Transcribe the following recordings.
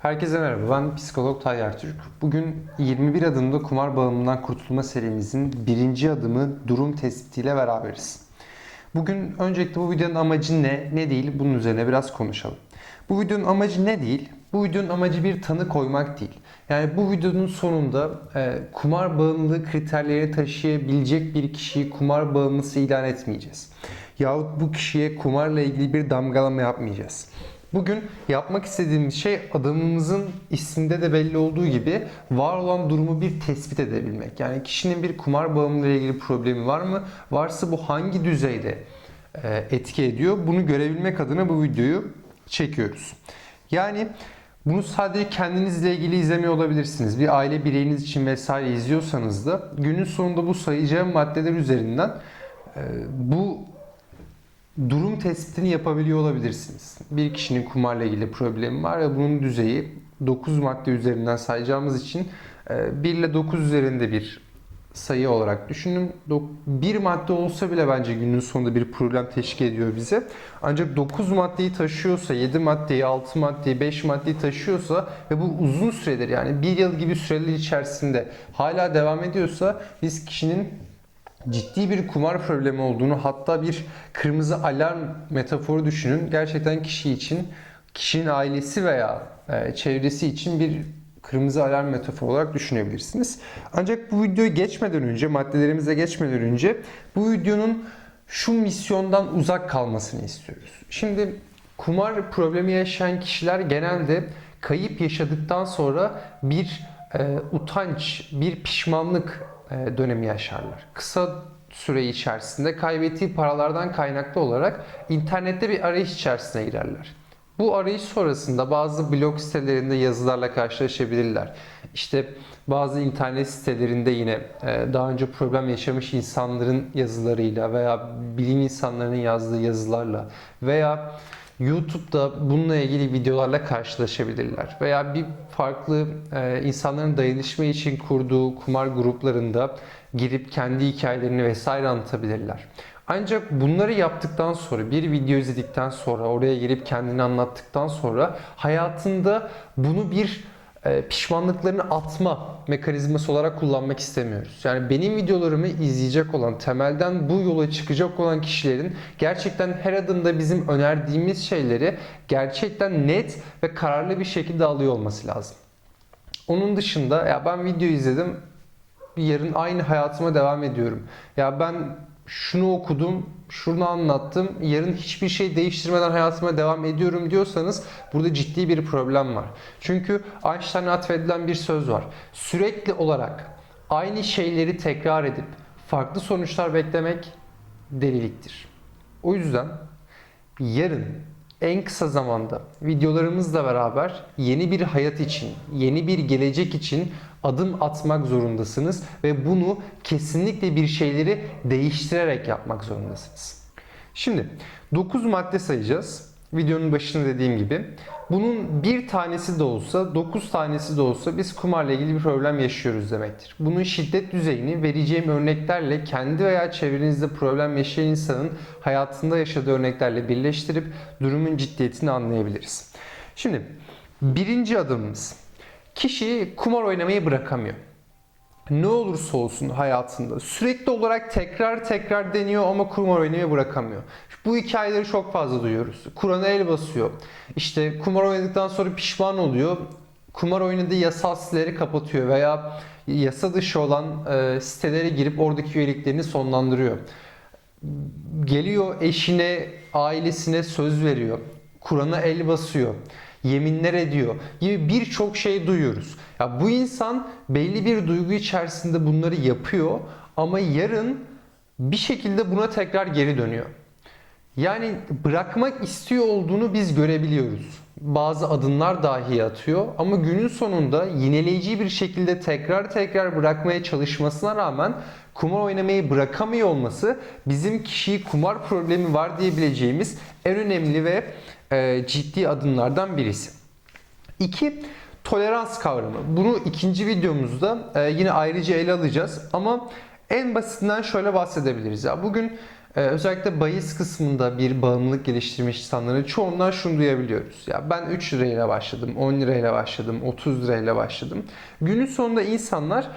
Herkese merhaba, ben psikolog Tayyar Türk. Bugün 21 adımda kumar bağımlılığından kurtulma serimizin birinci adımı durum tespitiyle beraberiz. Bugün öncelikle bu videonun amacı ne, ne değil bunun üzerine biraz konuşalım. Bu videonun amacı ne değil? Bu videonun amacı bir tanı koymak değil. Yani bu videonun sonunda e, kumar bağımlılığı kriterlerini taşıyabilecek bir kişiyi kumar bağımlısı ilan etmeyeceğiz. Yahut bu kişiye kumarla ilgili bir damgalama yapmayacağız. Bugün yapmak istediğimiz şey adamımızın isminde de belli olduğu gibi var olan durumu bir tespit edebilmek. Yani kişinin bir kumar bağımlılığı ile ilgili problemi var mı? Varsa bu hangi düzeyde e, etki ediyor? Bunu görebilmek adına bu videoyu çekiyoruz. Yani bunu sadece kendinizle ilgili izlemiyor olabilirsiniz. Bir aile bireyiniz için vesaire izliyorsanız da günün sonunda bu sayacağım maddeler üzerinden e, bu durum tespitini yapabiliyor olabilirsiniz. Bir kişinin kumarla ilgili problemi var ve bunun düzeyi 9 madde üzerinden sayacağımız için 1 ile 9 üzerinde bir sayı olarak düşünün. Bir madde olsa bile bence günün sonunda bir problem teşkil ediyor bize. Ancak 9 maddeyi taşıyorsa, 7 maddeyi, 6 maddeyi, 5 maddeyi taşıyorsa ve bu uzun süredir yani bir yıl gibi süreler içerisinde hala devam ediyorsa biz kişinin ciddi bir kumar problemi olduğunu hatta bir kırmızı alarm metaforu düşünün. Gerçekten kişi için, kişinin ailesi veya e, çevresi için bir kırmızı alarm metaforu olarak düşünebilirsiniz. Ancak bu videoyu geçmeden önce, maddelerimize geçmeden önce bu videonun şu misyondan uzak kalmasını istiyoruz. Şimdi kumar problemi yaşayan kişiler genelde kayıp yaşadıktan sonra bir e, utanç, bir pişmanlık dönemi yaşarlar. Kısa süre içerisinde kaybettiği paralardan kaynaklı olarak internette bir arayış içerisine girerler. Bu arayış sonrasında bazı blog sitelerinde yazılarla karşılaşabilirler. İşte bazı internet sitelerinde yine e, daha önce problem yaşamış insanların yazılarıyla veya bilim insanlarının yazdığı yazılarla veya YouTube'da bununla ilgili videolarla karşılaşabilirler. Veya bir farklı e, insanların dayanışma için kurduğu kumar gruplarında girip kendi hikayelerini vesaire anlatabilirler. Ancak bunları yaptıktan sonra, bir video izledikten sonra, oraya girip kendini anlattıktan sonra hayatında bunu bir pişmanlıklarını atma mekanizması olarak kullanmak istemiyoruz. Yani benim videolarımı izleyecek olan, temelden bu yola çıkacak olan kişilerin gerçekten her adımda bizim önerdiğimiz şeyleri gerçekten net ve kararlı bir şekilde alıyor olması lazım. Onun dışında ya ben video izledim, yarın aynı hayatıma devam ediyorum. Ya ben şunu okudum, şunu anlattım, yarın hiçbir şey değiştirmeden hayatıma devam ediyorum diyorsanız burada ciddi bir problem var. Çünkü Einstein'a atfedilen bir söz var. Sürekli olarak aynı şeyleri tekrar edip farklı sonuçlar beklemek deliliktir. O yüzden yarın en kısa zamanda videolarımızla beraber yeni bir hayat için, yeni bir gelecek için adım atmak zorundasınız ve bunu kesinlikle bir şeyleri değiştirerek yapmak zorundasınız. Şimdi 9 madde sayacağız. Videonun başında dediğim gibi. Bunun bir tanesi de olsa, 9 tanesi de olsa biz kumarla ilgili bir problem yaşıyoruz demektir. Bunun şiddet düzeyini vereceğim örneklerle kendi veya çevrenizde problem yaşayan insanın hayatında yaşadığı örneklerle birleştirip durumun ciddiyetini anlayabiliriz. Şimdi birinci adımımız. Kişi kumar oynamayı bırakamıyor ne olursa olsun hayatında sürekli olarak tekrar tekrar deniyor ama kumar oynamayı bırakamıyor. Bu hikayeleri çok fazla duyuyoruz. Kur'an'a el basıyor. İşte kumar oynadıktan sonra pişman oluyor. Kumar oynadığı yasal siteleri kapatıyor veya yasa dışı olan e, sitelere girip oradaki üyeliklerini sonlandırıyor. Geliyor eşine, ailesine söz veriyor. Kur'an'a el basıyor yeminler ediyor gibi birçok şey duyuyoruz. Ya bu insan belli bir duygu içerisinde bunları yapıyor ama yarın bir şekilde buna tekrar geri dönüyor. Yani bırakmak istiyor olduğunu biz görebiliyoruz. Bazı adımlar dahi atıyor ama günün sonunda yineleyici bir şekilde tekrar tekrar bırakmaya çalışmasına rağmen kumar oynamayı bırakamıyor olması bizim kişiyi kumar problemi var diyebileceğimiz en önemli ve e, ciddi adımlardan birisi. İki, tolerans kavramı. Bunu ikinci videomuzda e, yine ayrıca ele alacağız ama en basitinden şöyle bahsedebiliriz. Ya bugün Ee, özellikle bahis kısmında bir bağımlılık geliştirmiş insanların çoğundan şunu duyabiliyoruz. Ya ben 3 lirayla başladım, 10 lirayla başladım, 30 lirayla başladım. Günün sonunda insanlar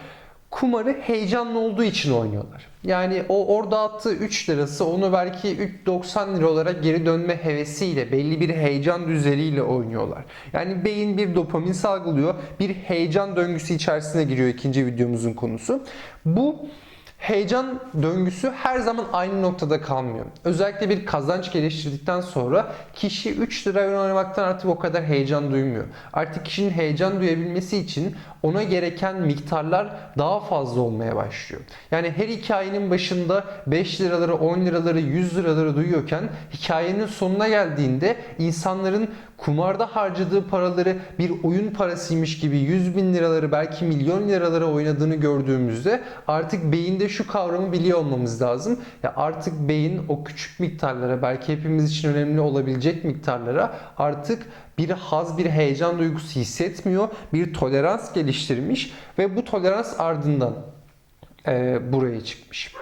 kumarı heyecanlı olduğu için oynuyorlar. Yani o orada attığı 3 lirası onu belki 90 lira olarak geri dönme hevesiyle belli bir heyecan düzeyiyle oynuyorlar. Yani beyin bir dopamin salgılıyor. Bir heyecan döngüsü içerisine giriyor ikinci videomuzun konusu. Bu heyecan döngüsü her zaman aynı noktada kalmıyor. Özellikle bir kazanç geliştirdikten sonra kişi 3 lira oynamaktan artık o kadar heyecan duymuyor. Artık kişinin heyecan duyabilmesi için ona gereken miktarlar daha fazla olmaya başlıyor. Yani her hikayenin başında 5 liraları, 10 liraları, 100 liraları duyuyorken hikayenin sonuna geldiğinde insanların kumarda harcadığı paraları bir oyun parasıymış gibi 100 bin liraları belki milyon liraları oynadığını gördüğümüzde artık beyinde şu kavramı biliyor olmamız lazım. Ya artık beyin o küçük miktarlara belki hepimiz için önemli olabilecek miktarlara artık bir haz, bir heyecan duygusu hissetmiyor. Bir tolerans geliştirmiş ve bu tolerans ardından e, buraya çıkmış.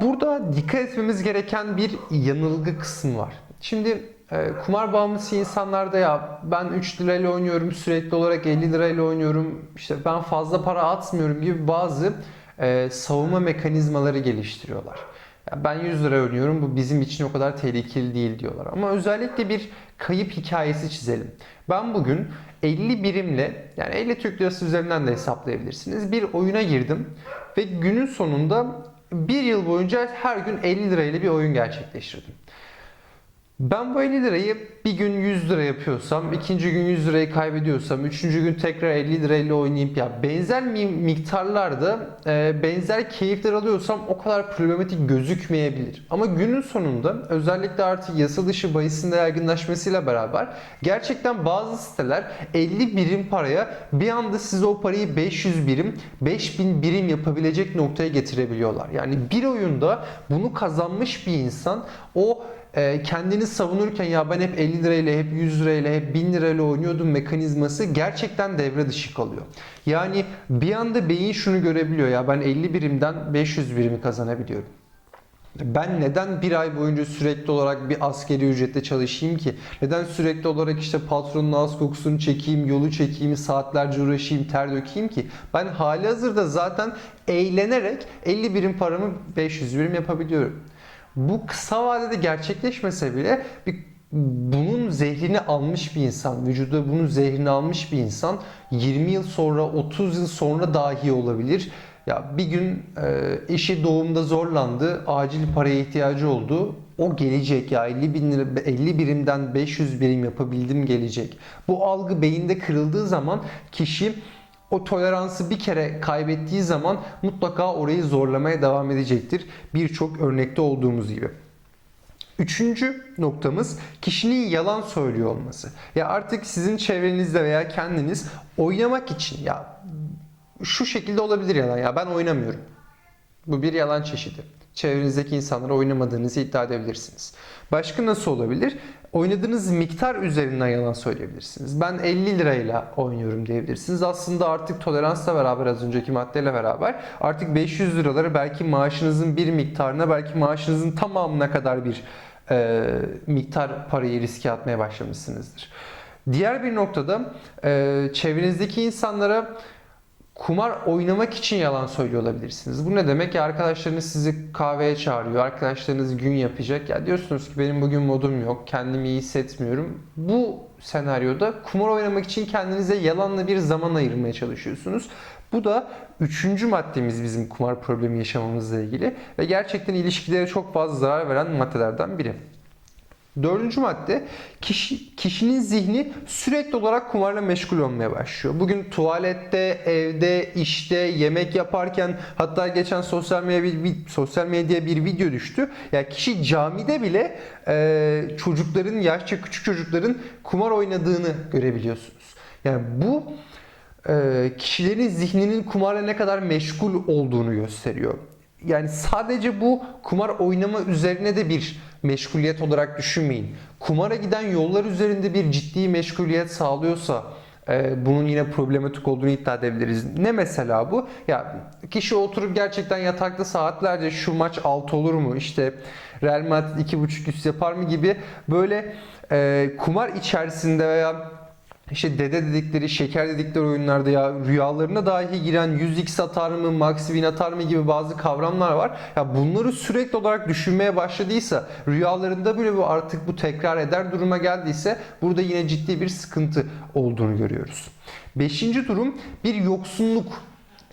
Burada dikkat etmemiz gereken bir yanılgı kısmı var. Şimdi e, kumar bağımlısı insanlarda ya ben 3 lirayla oynuyorum sürekli olarak 50 lirayla oynuyorum işte ben fazla para atmıyorum gibi bazı e, savunma mekanizmaları geliştiriyorlar. Ya ben 100 lira oynuyorum bu bizim için o kadar tehlikeli değil diyorlar. Ama özellikle bir kayıp hikayesi çizelim. Ben bugün 50 birimle yani 50 Türk Lirası üzerinden de hesaplayabilirsiniz. Bir oyuna girdim ve günün sonunda bir yıl boyunca her gün 50 lirayla bir oyun gerçekleştirdim. Ben bu 50 lirayı bir gün 100 lira yapıyorsam, ikinci gün 100 lirayı kaybediyorsam, üçüncü gün tekrar 50 lirayla oynayıp ya benzer mi- miktarlarda e, benzer keyifler alıyorsam o kadar problematik gözükmeyebilir. Ama günün sonunda özellikle artık yasa dışı bahisin de yaygınlaşmasıyla beraber gerçekten bazı siteler 50 birim paraya bir anda size o parayı 500 birim, 5000 birim yapabilecek noktaya getirebiliyorlar. Yani bir oyunda bunu kazanmış bir insan o kendini savunurken ya ben hep 50 lirayla, hep 100 lirayla, hep 1000 lirayla oynuyordum mekanizması gerçekten devre dışı kalıyor. Yani bir anda beyin şunu görebiliyor ya ben 50 birimden 500 birimi kazanabiliyorum. Ben neden bir ay boyunca sürekli olarak bir askeri ücretle çalışayım ki? Neden sürekli olarak işte patronun ağız kokusunu çekeyim, yolu çekeyim, saatlerce uğraşayım, ter dökeyim ki? Ben hali hazırda zaten eğlenerek 50 birim paramı 500 birim yapabiliyorum. Bu kısa vadede gerçekleşmese bile bir bunun zehrini almış bir insan, vücuda bunun zehrini almış bir insan 20 yıl sonra, 30 yıl sonra dahi olabilir. Ya bir gün e, eşi doğumda zorlandı, acil paraya ihtiyacı oldu. O gelecek ya 50 bin lira, 50 birimden 500 birim yapabildim gelecek. Bu algı beyinde kırıldığı zaman kişi o toleransı bir kere kaybettiği zaman mutlaka orayı zorlamaya devam edecektir. Birçok örnekte olduğumuz gibi. Üçüncü noktamız kişinin yalan söylüyor olması. Ya artık sizin çevrenizde veya kendiniz oynamak için ya şu şekilde olabilir yalan ya ben oynamıyorum. Bu bir yalan çeşidi. Çevrenizdeki insanlara oynamadığınızı iddia edebilirsiniz. Başka nasıl olabilir? Oynadığınız miktar üzerinden yalan söyleyebilirsiniz. Ben 50 lirayla oynuyorum diyebilirsiniz. Aslında artık toleransla beraber az önceki maddeyle beraber artık 500 liraları belki maaşınızın bir miktarına belki maaşınızın tamamına kadar bir e, miktar parayı riske atmaya başlamışsınızdır. Diğer bir noktada e, çevrenizdeki insanlara kumar oynamak için yalan söylüyor olabilirsiniz. Bu ne demek? Ya arkadaşlarınız sizi kahveye çağırıyor, arkadaşlarınız gün yapacak. Ya diyorsunuz ki benim bugün modum yok, kendimi iyi hissetmiyorum. Bu senaryoda kumar oynamak için kendinize yalanla bir zaman ayırmaya çalışıyorsunuz. Bu da üçüncü maddemiz bizim kumar problemi yaşamamızla ilgili ve gerçekten ilişkilere çok fazla zarar veren maddelerden biri. Dördüncü madde kişi, kişinin zihni sürekli olarak kumarla meşgul olmaya başlıyor. Bugün tuvalette, evde, işte, yemek yaparken hatta geçen sosyal medya bir, bir- sosyal medyaya bir video düştü. Ya yani kişi camide bile e, çocukların yaşça küçük çocukların kumar oynadığını görebiliyorsunuz. Yani bu e, kişilerin zihninin kumarla ne kadar meşgul olduğunu gösteriyor. Yani sadece bu kumar oynama üzerine de bir meşguliyet olarak düşünmeyin. Kumara giden yollar üzerinde bir ciddi meşguliyet sağlıyorsa, e, bunun yine problematik olduğunu iddia edebiliriz. Ne mesela bu? Ya kişi oturup gerçekten yatakta saatlerce şu maç alt olur mu? İşte Real Madrid 2.5 üst yapar mı gibi böyle e, kumar içerisinde veya işte dede dedikleri, şeker dedikleri oyunlarda ya rüyalarına dahi giren 100x atar mı, max win atar mı gibi bazı kavramlar var. Ya bunları sürekli olarak düşünmeye başladıysa, rüyalarında bile bu artık bu tekrar eder duruma geldiyse burada yine ciddi bir sıkıntı olduğunu görüyoruz. Beşinci durum bir yoksunluk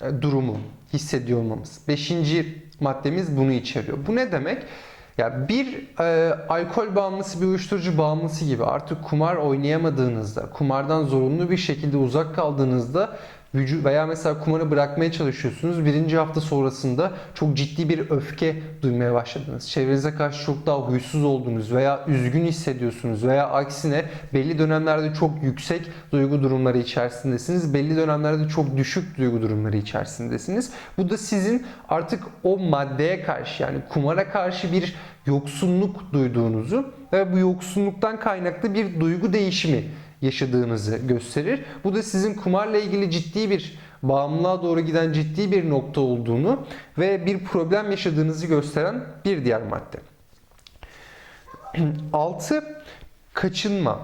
e, durumu hissediyor olmamız. Beşinci maddemiz bunu içeriyor. Bu ne demek? Ya bir e, alkol bağımlısı bir uyuşturucu bağımlısı gibi artık kumar oynayamadığınızda, kumardan zorunlu bir şekilde uzak kaldığınızda vücut veya mesela kumarı bırakmaya çalışıyorsunuz. Birinci hafta sonrasında çok ciddi bir öfke duymaya başladınız. Çevrenize karşı çok daha huysuz olduğunuz veya üzgün hissediyorsunuz veya aksine belli dönemlerde çok yüksek duygu durumları içerisindesiniz. Belli dönemlerde çok düşük duygu durumları içerisindesiniz. Bu da sizin artık o maddeye karşı yani kumara karşı bir yoksunluk duyduğunuzu ve bu yoksunluktan kaynaklı bir duygu değişimi yaşadığınızı gösterir. Bu da sizin kumarla ilgili ciddi bir bağımlılığa doğru giden ciddi bir nokta olduğunu ve bir problem yaşadığınızı gösteren bir diğer madde. 6. Kaçınma.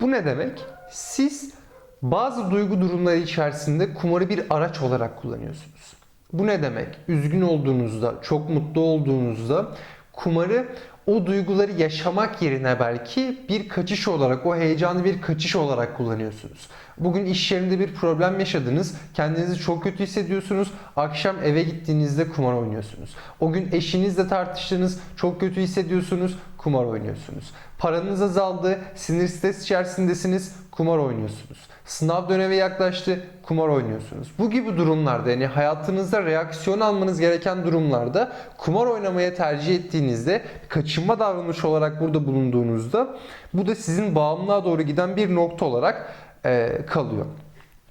Bu ne demek? Siz bazı duygu durumları içerisinde kumarı bir araç olarak kullanıyorsunuz. Bu ne demek? Üzgün olduğunuzda, çok mutlu olduğunuzda kumarı o duyguları yaşamak yerine belki bir kaçış olarak, o heyecanı bir kaçış olarak kullanıyorsunuz. Bugün iş yerinde bir problem yaşadınız, kendinizi çok kötü hissediyorsunuz, akşam eve gittiğinizde kumar oynuyorsunuz. O gün eşinizle tartıştınız, çok kötü hissediyorsunuz, kumar oynuyorsunuz. Paranız azaldı, sinir stres içerisindesiniz, kumar oynuyorsunuz. Sınav dönemi yaklaştı, kumar oynuyorsunuz. Bu gibi durumlarda yani hayatınızda reaksiyon almanız gereken durumlarda kumar oynamaya tercih ettiğinizde kaçınma davranışı olarak burada bulunduğunuzda bu da sizin bağımlılığa doğru giden bir nokta olarak e, kalıyor.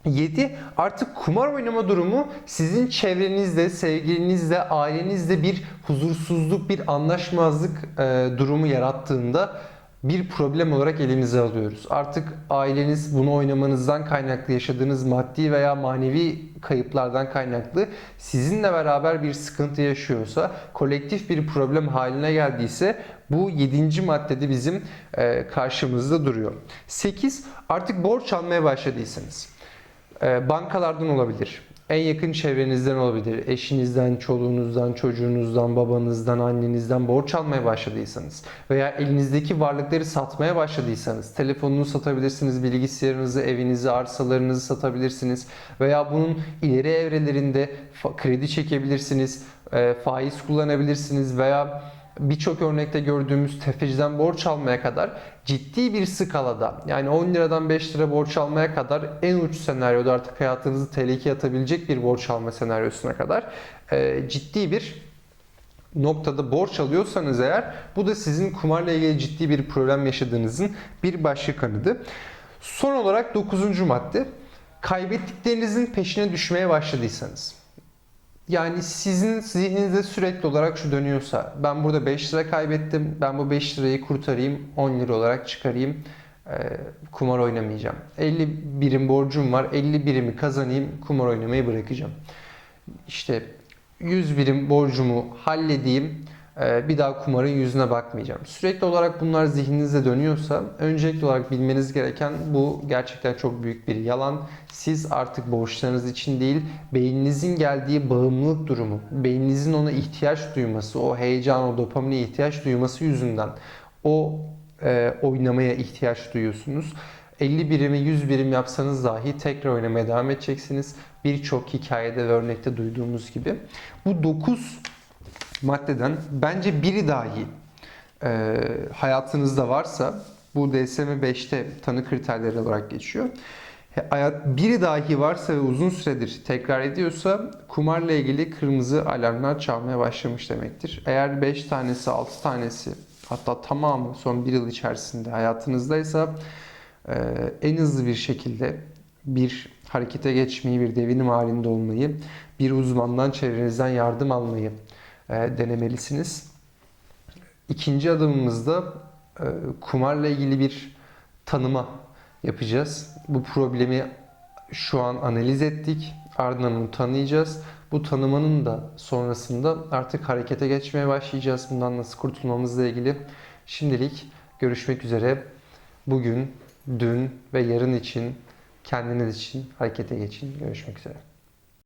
7. Artık kumar oynama durumu sizin çevrenizde, sevgilinizde, ailenizde bir huzursuzluk, bir anlaşmazlık e, durumu yarattığında bir problem olarak elimize alıyoruz. Artık aileniz bunu oynamanızdan kaynaklı yaşadığınız maddi veya manevi kayıplardan kaynaklı sizinle beraber bir sıkıntı yaşıyorsa, kolektif bir problem haline geldiyse bu 7. maddede bizim e, karşımızda duruyor. 8. Artık borç almaya başladıysanız. E, bankalardan olabilir, en yakın çevrenizden olabilir. Eşinizden, çoluğunuzdan, çocuğunuzdan, babanızdan, annenizden borç almaya başladıysanız veya elinizdeki varlıkları satmaya başladıysanız telefonunuzu satabilirsiniz, bilgisayarınızı, evinizi, arsalarınızı satabilirsiniz veya bunun ileri evrelerinde kredi çekebilirsiniz, e, faiz kullanabilirsiniz veya birçok örnekte gördüğümüz tefeciden borç almaya kadar ciddi bir skalada yani 10 liradan 5 lira borç almaya kadar en uç senaryoda artık hayatınızı tehlikeye atabilecek bir borç alma senaryosuna kadar e, ciddi bir noktada borç alıyorsanız eğer bu da sizin kumarla ilgili ciddi bir problem yaşadığınızın bir başka kanıdı. Son olarak 9. madde kaybettiklerinizin peşine düşmeye başladıysanız. Yani sizin zihninizde sürekli olarak şu dönüyorsa ben burada 5 lira kaybettim ben bu 5 lirayı kurtarayım 10 lira olarak çıkarayım e, kumar oynamayacağım. 50 birim borcum var 50 birimi kazanayım kumar oynamayı bırakacağım. İşte 100 birim borcumu halledeyim bir daha kumarın yüzüne bakmayacağım. Sürekli olarak bunlar zihninizde dönüyorsa öncelikli olarak bilmeniz gereken bu gerçekten çok büyük bir yalan. Siz artık borçlarınız için değil beyninizin geldiği bağımlılık durumu, beyninizin ona ihtiyaç duyması, o heyecan, o dopamine ihtiyaç duyması yüzünden o e, oynamaya ihtiyaç duyuyorsunuz. 50 birimi 100 birim yapsanız dahi tekrar oynamaya devam edeceksiniz. Birçok hikayede ve örnekte duyduğumuz gibi. Bu 9 maddeden bence biri dahi e, hayatınızda varsa bu DSM-5'te tanı kriterleri olarak geçiyor. Hayat, biri dahi varsa ve uzun süredir tekrar ediyorsa kumarla ilgili kırmızı alarmlar çalmaya başlamış demektir. Eğer 5 tanesi, 6 tanesi hatta tamamı son bir yıl içerisinde hayatınızdaysa e, en hızlı bir şekilde bir harekete geçmeyi, bir devinim halinde olmayı, bir uzmandan çevrenizden yardım almayı e, denemelisiniz. İkinci adımımızda e, kumarla ilgili bir tanıma yapacağız. Bu problemi şu an analiz ettik. Ardından onu tanıyacağız. Bu tanımanın da sonrasında artık harekete geçmeye başlayacağız. Bundan nasıl kurtulmamızla ilgili. Şimdilik görüşmek üzere. Bugün, dün ve yarın için kendiniz için harekete geçin. Görüşmek üzere.